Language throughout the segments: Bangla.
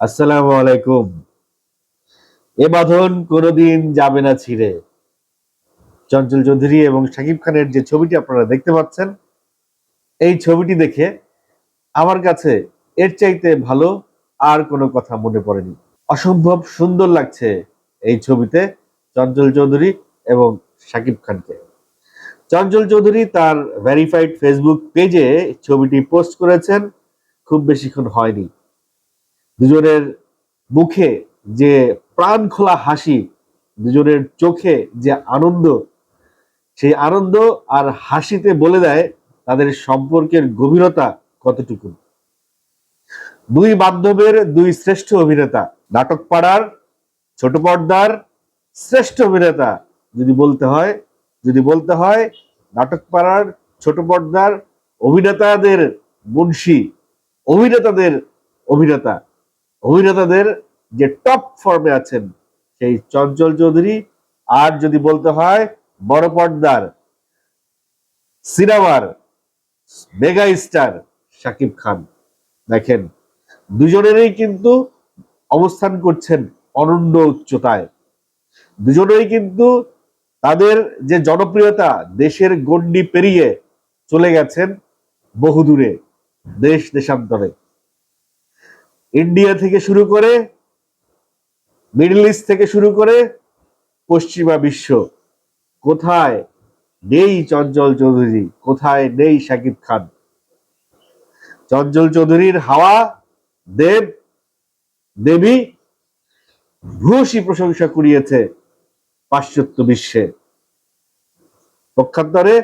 আসসালামু আলাইকুম। এ বাঁধন কোনোদিন যাবে না ছিঁড়ে। চঞ্চল চৌধুরী এবং শাকিব খানের যে ছবিটি আপনারা দেখতে পাচ্ছেন, এই ছবিটি দেখে আমার কাছে এর চাইতে ভালো আর কোনো কথা মনে পড়েনি। অসম্ভব সুন্দর লাগছে এই ছবিতে চঞ্চল চৌধুরী এবং শাকিব খানকে। চঞ্চল চৌধুরী তার ভেরিফাইড ফেসবুক পেজে ছবিটি পোস্ট করেছেন, খুব বেশিক্ষণ হয়নি। দুজনের মুখে যে প্রাণ খোলা হাসি, দুজনের চোখে যে আনন্দ, সেই আনন্দ আর হাসিতে বলে দেয় তাদের সম্পর্কের গভীরতা কতটুকু। দুই বান্ধবের দুই শ্রেষ্ঠ অভিনেতা, নাটক পাড়ার ছোট পর্দার শ্রেষ্ঠ অভিনেতা যদি বলতে হয়, যদি বলতে হয়, নাটক পাড়ার ছোট পর্দার অভিনেতাদের মুন্সী, অভিনেতাদের অভিনেতা। অভিনেতাদের যে টপ ফর্মে আছেন সেই চঞ্চল চৌধুরী, আর যদি বলতে হয়, বড় পর্দার সিনেমার মেগা স্টার শাকিব খান। দেখেন, দুজনেরই কিন্তু অবস্থান করছেন অনন্য উচ্চতায়। দুজনেই কিন্তু তাদের যে জনপ্রিয়তা দেশের গণ্ডি পেরিয়ে চলে গেছেন বহুদূরে, দেশ দেশান্তরে। ইন্ডিয়া থেকে শুরু করে, মিডল ইস্ট থেকে শুরু করে পশ্চিমা বিশ্ব। কোথায় নেই চঞ্চল চৌধুরী? কোথায় নেই শাকিব খান? চঞ্চল চৌধুরীর হাওয়া, দেব, দেবী ভূয়সী প্রশংসা কুড়িয়েছে পাশ্চাত্য বিশ্বে। পক্ষান্তরে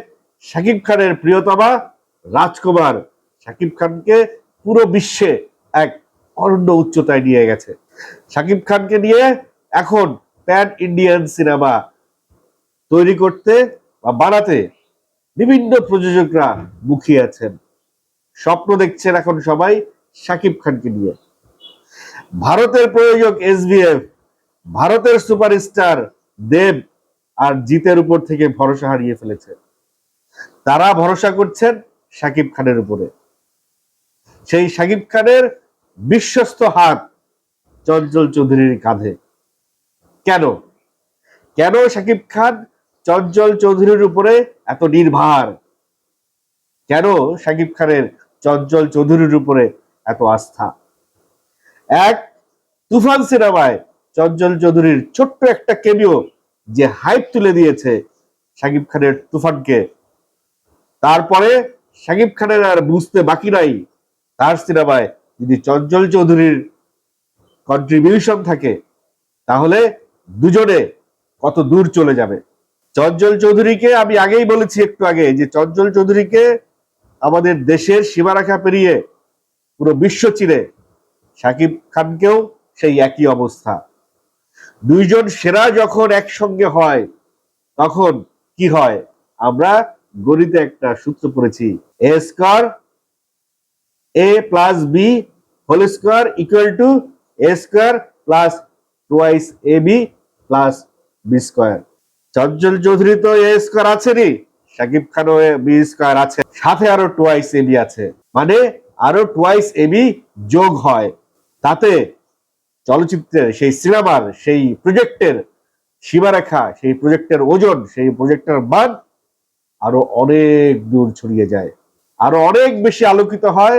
শাকিব খানের প্রিয়তমা রাজকুমার। শাকিব খানকে পুরো বিশ্বে এক অরণ্য উচ্চতায় নিয়ে গেছে। শাকিব খানকে নিয়ে এখন প্যান ইন্ডিয়ান সিনেমা তৈরি করতে বা বানাতে বিভিন্ন প্রযোজকরা মুখিয়ে আছেন। স্বপ্ন দেখছেন এখন সবাই শাকিব খানকে নিয়ে। ভারতের প্রযোজক এসবিএফ ভারতের সুপারস্টার দেব আর জিতের উপর থেকে ভরসা হারিয়ে ফেলেছে। তারা ভরসা করছেন শাকিব খানের উপরে। সেই শাকিব খানের বিশ্বস্ত হাত চঞ্চল চৌধুরীর কাঁধে। কেন? কেন শাকিব খান চঞ্চল চৌধুরীর উপরে এত নির্ভার? কেন শাকিব খানের চঞ্চল চৌধুরীর উপরে এত আস্থা? এক, তুফান সিনেমায় চঞ্চল চৌধুরীর ছোট্ট একটা কেমিও যে হাইপ তুলে দিয়েছে শাকিব খানের তুফানকে। তারপরে শাকিব খানের আর বুঝতে বাকি নাই তার সিনেমায় যদি চঞ্চল চৌধুরীর কন্ট্রিবিউশন থাকে, তাহলে দুজনে কত দূর চলে যাবে? চঞ্চল চৌধুরীকে আমি আগেই বলেছি একটু আগে, যে চঞ্চল চৌধুরীকে আমাদের দেশের সীমারেখা পেরিয়ে পুরো বিশ্ব চিরে সাকিব খানকেও সেই একই অবস্থা। দুইজন সেরা যখন একসঙ্গে হয়, তখন কি হয়? আমরা গণিতে একটা সূত্র পড়েছি, A square A plus B whole square equal to A square plus twice A B plus B square Chanchal Chowdhury তো এ স্কোয়ার আছে নি সাকিব খানও বি স্কোয়ার আছে। সাথে আরও টুয়াইস এ বি আছে। মানে আরও টুয়াইস এ বি যোগ হয়। তাতে চলচ্চিত্রের সেই সিনেমার, সেই প্রজেক্টের সীমারেখা, সেই প্রজেক্টের ওজন, সেই প্রজেক্টের মান আরও অনেক দূর ছড়িয়ে যায়। আরও অনেক বেশি আলোকিত হয়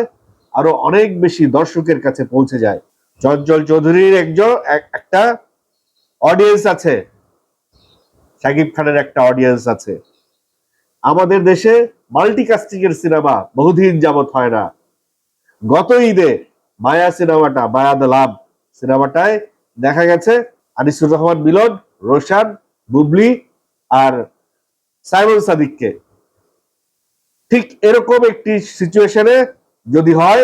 আরও অনেক বেশি দর্শকের কাছে পৌঁছে যায়। চঞ্চল চৌধুরীর একজন একটা অডিয়েন্স আছে। শাকিব খানের একটা অডিয়েন্স আছে। আমাদের দেশে মাল্টিকাস্টিং এর সিনেমা বহুদিন যাবত হয় না। গত ঈদে মায়া সিনেমাটা, মায়া দ্য লাভ সিনেমাটায় দেখা গেছে আনিসুর রহমান মিলন, রোশান, বুবলি আর সাইমন সাদিককে। ঠিক এরকম একটি সিচুয়েশনে যদি হয়,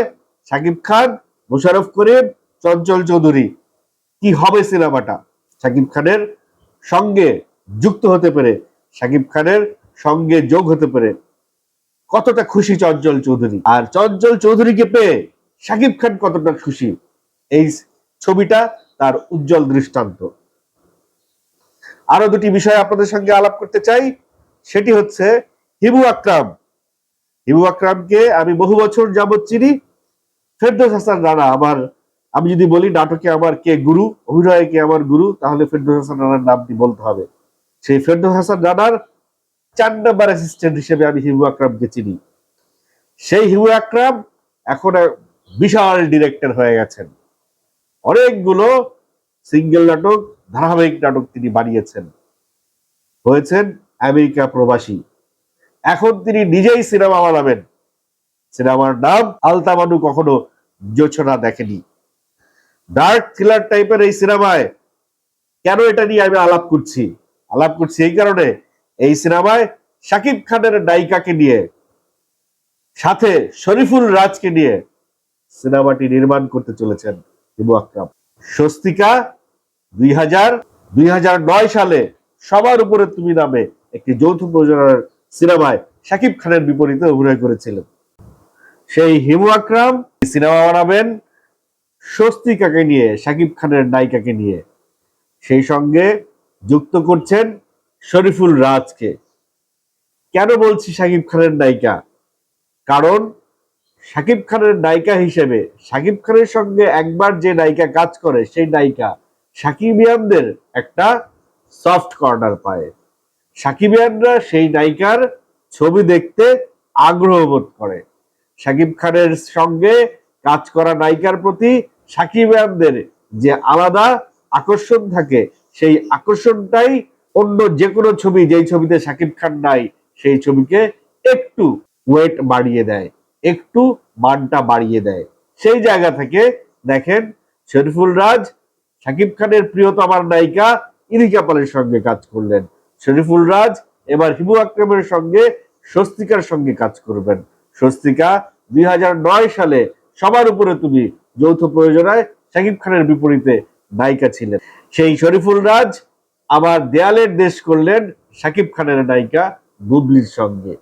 শাকিব খান মোশারফ করিম, চঞ্চল চৌধুরী। কি হবে সিনেমাটা? শাকিব খানের সঙ্গে যুক্ত হতে পেরে, শাকিব খানের সঙ্গে যোগ হতে পেরে কতটা খুশি চঞ্চল চৌধুরী? আর চঞ্চল চৌধুরীকে পেয়ে শাকিব খান কতটা খুশি? এই ছবিটা তার উজ্জ্বল দৃষ্টান্ত। আরও দুটি বিষয় আপনাদের সঙ্গে আলাপ করতে চাই। সেটি হচ্ছে হিবু আকরাম। হিবু আকরামকে আমি বহু বছর যাবৎ চিনি। ফেরদৌস হাসান রানা আমার, আমি যদি বলি নাটকে আমার কে গুরু, অভিনয়ে কে আমার গুরু, তাহলে ফেরদৌস হাসান রানার নামটি বলতে হবে। সেই ফেরদৌস হাসান রানার চার নাম্বার অ্যাসিস্ট্যান্ট হিসেবে আমি হিমু আকরামকে চিনি। সেই হিমু আকরাম এখন বিশাল ডিরেক্টর হয়ে গেছেন। অনেকগুলো সিঙ্গেল নাটক, ধারাবাহিক নাটক তিনি বানিয়েছেন। হয়েছেন আমেরিকা প্রবাসী। এখন তিনি নিজেই সিনেমা বানাবেন। সিনেমার নাম আলতামানু কখনো জোছনা দেখেনি। ডার্ক থ্রিলার টাইপের এই সিনেমায় কেন এটা নিয়ে আমি আলাপ করছি? আলাপ করছি এই কারণে এই সিনেমায় শাকিব খানের নায়িকাকে নিয়ে, সাথে শরীফুল রাজকে নিয়ে সিনেমাটি নির্মাণ করতে চলেছেন হিমু আকরাম। স্বস্তিকা দুই হাজার, দুই সালে সবার উপরে তুমি নামে একটি যৌথ প্রযোজনার সিনেমায় শাকিব খানের বিপরীতে অভিনয় করেছিলেন। সেই হিমু আকরাম সিনেমা বানাবেন, স্বস্তিকাকে নিয়ে, শাকিব খানের নায়িকাকে নিয়ে। সেই সঙ্গে যুক্ত করছেন শরীফুল রাজকে। কেন বলছি শাকিব খানের নায়িকা? কারণ শাকিব খানের নায়িকা হিসেবে শাকিব খানের সঙ্গে একবার যে নায়িকা কাজ করে, সেই নায়িকা সাকিবিয়ানদের একটা সফট কর্নার পায়। সাকিবিয়ানরা সেই নায়িকার ছবি দেখতে আগ্রহ বোধ করে। সাকিব খানের সঙ্গে কাজ করা নায়িকার প্রতি সাকিবিয়ানদের যে আলাদা আকর্ষণ থাকে, সেই আকর্ষণটাই অন্য যে কোনো ছবি, যেই ছবিতে সাকিব খান নাই, সেই ছবিকে একটু ওয়েট বাড়িয়ে দেয়, একটু মানটা বাড়িয়ে দেয়। সেই জায়গা থেকে দেখেন শরীফুল রাজ, সাকিব খানের প্রিয়তমার নায়িকা ইরিকা পালের সঙ্গে কাজ করলেন। শরীফুল রাজ এবার হিমু আকরমের সঙ্গে স্বস্তিকার সঙ্গে কাজ করবেন। স্বস্তিকা দুই হাজার নয় সালে সবার উপরে তুমি যৌথ প্রয়োজনায় শাকিব খানের বিপরীতে নায়িকা ছিলেন। সেই শরীফুল রাজ আবার দেয়ালের দেশ করলেন শাকিব খানের নায়িকা বুবলির সঙ্গে।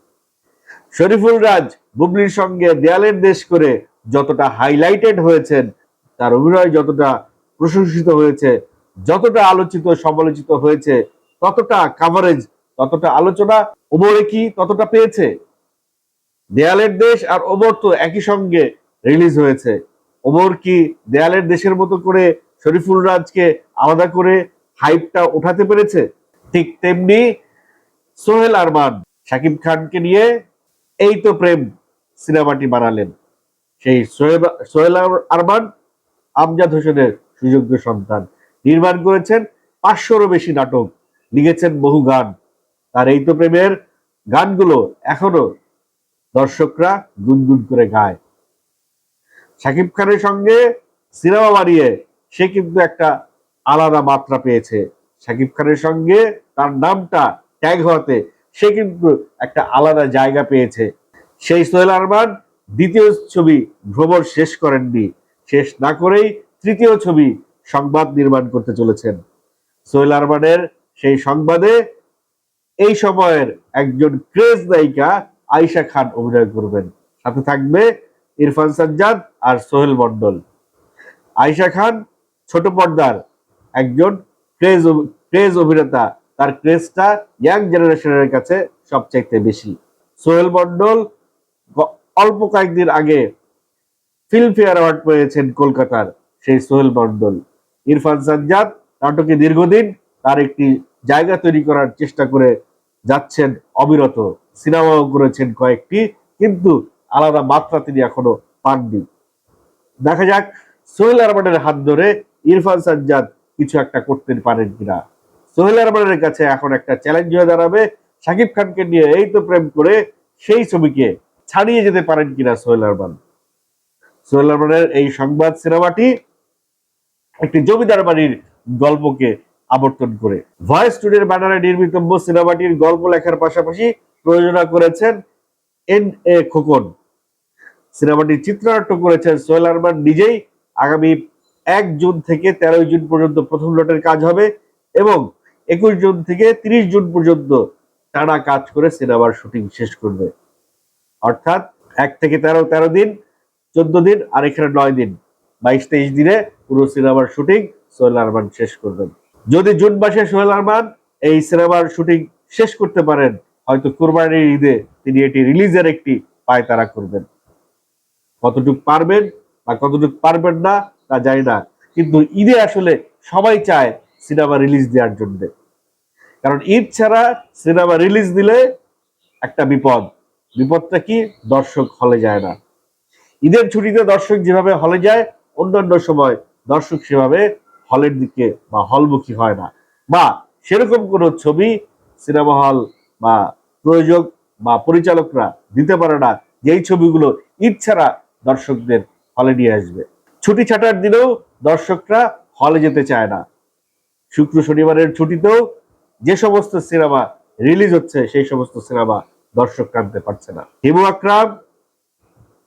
শরীফুল রাজ বুবলির সঙ্গে দেয়ালের দেশ করে যতটা হাইলাইটেড হয়েছেন, তার অভিনয় যতটা প্রশংসিত হয়েছে, যতটা আলোচিত সমালোচিত হয়েছে ততটা কাভারেজ ততটা আলোচনা ওমরে কি ততটা পেয়েছে? দেয়ালের দেশ আর ওমর তো একই সঙ্গে রিলিজ হয়েছে। ওমর কি দেয়ালের দেশের মতো করে শরীফুল রাজকে আলাদা করে হাইপটা উঠাতে পেরেছে? ঠিক তেমনি সোহেল আরমান, শাকিব খানকে নিয়ে এই তো প্রেম সিনেমাটি বানালেন। সেই সোহেল আরমান, আমজাদ হোসেনের সুযোগ্য সন্তান। নির্মাণ করেছেন পাঁচশোরও বেশি নাটক। লিখেছেন বহু গান। তার এই তো প্রেমের গানগুলো এখনও দর্শকরা গুনগুন করে গায়। শাকিব খানের সঙ্গে সিনেমা বানিয়ে সে কিন্তু একটা আলাদা মাত্রা পেয়েছে। শাকিব খানের সঙ্গে তার নামটা ট্যাগ হওয়াতে সে কিন্তু একটা আলাদা জায়গা পেয়েছে। সেই সোহেল আরমান দ্বিতীয় ছবি ভ্রমণ শেষ করেননি। শেষ না করেই তৃতীয় ছবি সংবাদ নির্মাণ করতে চলেছেন। সোহেল আরমানের সেই সংবাদে এই সময়ের একজন ক্রেজ নায়িকা আয়শা খান অভিনয় করবেন। সাথে থাকবে ইরফান সাজ্জাদ আর সোহেল মন্ডল আয়শা খান ছোট পর্দার একজন ক্রেজ ক্রেজ অভিনেতা। তার ক্রেজটা ইয়াং জেনারেশনের কাছে সবচাইতে বেশি। সোহেল মন্ডল অল্প কয়েকদিন আগে ফিল্মফেয়ার অ্যাওয়ার্ড পেয়েছেন কলকাতার সেই সোহেল মন্ডল ইরফান সাজ্জাদ নাটকে দীর্ঘদিন তার একটি জায়গা তৈরি করার চেষ্টা করে যাচ্ছেন অবিরত। সিনেমাও করেছেন কয়েকটি, কিন্তু আলাদা মাত্রা তিনি এখনও পাননি। দেখা যাক, সোহেল আরমানের হাত ধরে ইরফান সাজ্জাদ কিছু একটা করতে পারেন কিনা। সোহেল আরমানের কাছে এখন একটা চ্যালেঞ্জ হয়ে দাঁড়াবে। শাকিব খানকে নিয়ে এই তো প্রেম করে সেই ছবিকে ছাড়িয়ে যেতে পারেন কিনা সোহেল আরমান সোহেল আরমানের এই সংবাদ সিনেমাটি একটি জমিদার বাড়ির গল্পকে আবর্তন করে। ভয়েস স্টুডিওর ব্যানারে নির্মিতব্য সিনেমাটির গল্প লেখার পাশাপাশি প্রযোজনা করেছেন এন এ খোকন। সিনেমাটির চিত্রনাট্য করেছেন সোহেল আরমান। নিজেই আগামী এক জুন থেকে তেরোই জুন পর্যন্ত প্রথম লটের কাজ হবে এবং একুশ জুন থেকে তিরিশ জুন পর্যন্ত টানা কাজ করে সিনেমার শুটিং শেষ করবে। অর্থাৎ এক থেকে তেরো তেরো দিন, চোদ্দ দিন আর এখানে নয় দিন। বাইশ, তেইশ দিনে পুরো সিনেমার শুটিং সোহেল আরমান শেষ করবেন। যদি জুন মাসে সোহেল আরমান এই সিনেমার শুটিং শেষ করতে পারেন, হয়তো কোরবানির ঈদে তিনি এটি রিলিজের একটি পায়তারা করবেন। কতটুক পারবেন বা কতটুক পারবেন না, তা জানি না। কিন্তু ঈদে আসলে সবাই চায় সিনেমা রিলিজ দেওয়ার জন্য। কারণ ঈদ ছাড়া সিনেমা রিলিজ দিলে একটা বিপদ। বিপদটা কি? দর্শক হলে যায় না। ঈদের ছুটিতে দর্শক যেভাবে হলে যায়, অন্যান্য সময় দর্শক সেভাবে হলের দিকে বা হলমুখী হয় না। বা সেরকম কোনো ছবি সিনেমা হল বা প্রযোজক বা পরিচালকরা দিতে পারে না, যেই ছবিগুলো ছাড়া দর্শকদের হলে নিয়ে আসবে। ছুটি ছাটার দিনেও দর্শকরা হলে যেতে চায় না। শুক্র শনিবারের ছুটিতেও যে সমস্ত সিনেমা রিলিজ হচ্ছে, সেই সমস্ত সিনেমা দর্শক কানতে পারছে না। হিমু আকরাম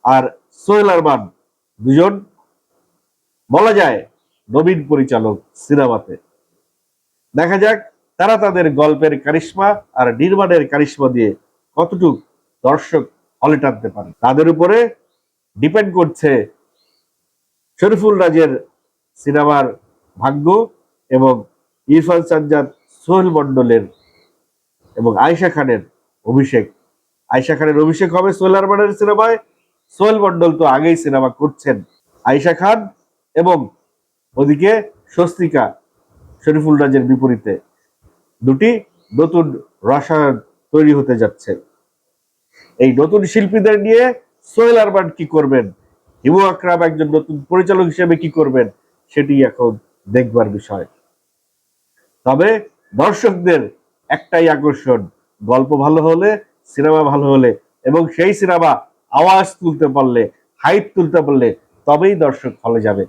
আর সোহেল আরমান দুজন, বলা যায় নবীন পরিচালক সিনেমাতে। দেখা যাক তারা তাদের গল্পের কারিশ্মা আর নির্মাণের কারিশ্মা দিয়ে কতটুক দর্শক হলে টানতে পারে। তাদের উপরে ডিপেন্ড করছে শরীফুল রাজের সিনেমার ভাগ্য এবং ইরফান সাজ্জাদ, সোহেল মন্ডলের এবং আয়শা খানের অভিষেক। আয়শা খানের অভিষেক হবে সোহেল আরমানের সিনেমায়। সোহেল মন্ডল তো আগেই সিনেমা করছেন। আয়শা খান এবং ওদিকে স্বস্তিকা শরীফুল রাজের বিপরীতে। দুটি নতুন রসায়ন তৈরি হতে যাচ্ছে। এই নতুন শিল্পীদের নিয়ে সোহেল আরমান কি করবেন? হিমু আকরাম একজন নতুন পরিচালক হিসেবে কি করবেন? সেটি এখন দেখবার বিষয়। তবে দর্শকদের একটাই আকর্ষণ, গল্প ভালো হলে, সিনেমা ভালো হলে এবং সেই সিনেমা আওয়াজ তুলতে পারলে হাইপ তুলতে পারলে তবেই দর্শক হলে যাবে।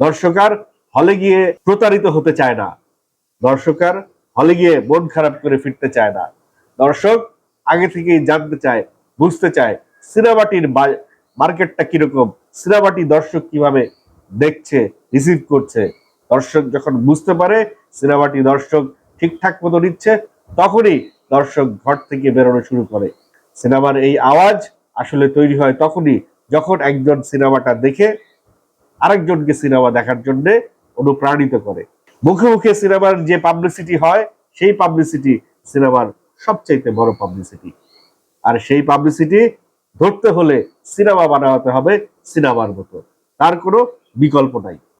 দর্শক আর হলে গিয়ে প্রতারিত হতে চায় না। দর্শক আর হলে গিয়ে মন খারাপ করে ফিরতে চায় না। দর্শক আগে থেকেই জানতে চায়, বুঝতে চায় সিনেমাটির মার্কেটটা কীরকম, সিনেমাটি দর্শক কীভাবে দেখছে রিসিভ করছে। দর্শক যখন বুঝতে পারে সিনেমাটি দর্শক ঠিকঠাক মতো নিচ্ছে, তখনই দর্শক ঘর থেকে বেরোনো শুরু করে। সিনেমার এই আওয়াজ আসলে তৈরি হয় তখনই যখন একজন সিনেমাটা দেখে আরেকজনকে সিনেমা দেখার জন্য অনুপ্রাণিত করে। মুখে মুখে সিনেমার যে পাবলিসিটি হয়, সেই পাবলিসিটি সিনেমার সবচাইতে বড় পাবলিসিটি আর সেই পাবলিসিটি ধরতে হলে সিনেমা বানাতে হবে সিনেমার মতো। তার কোনো বিকল্প নাই।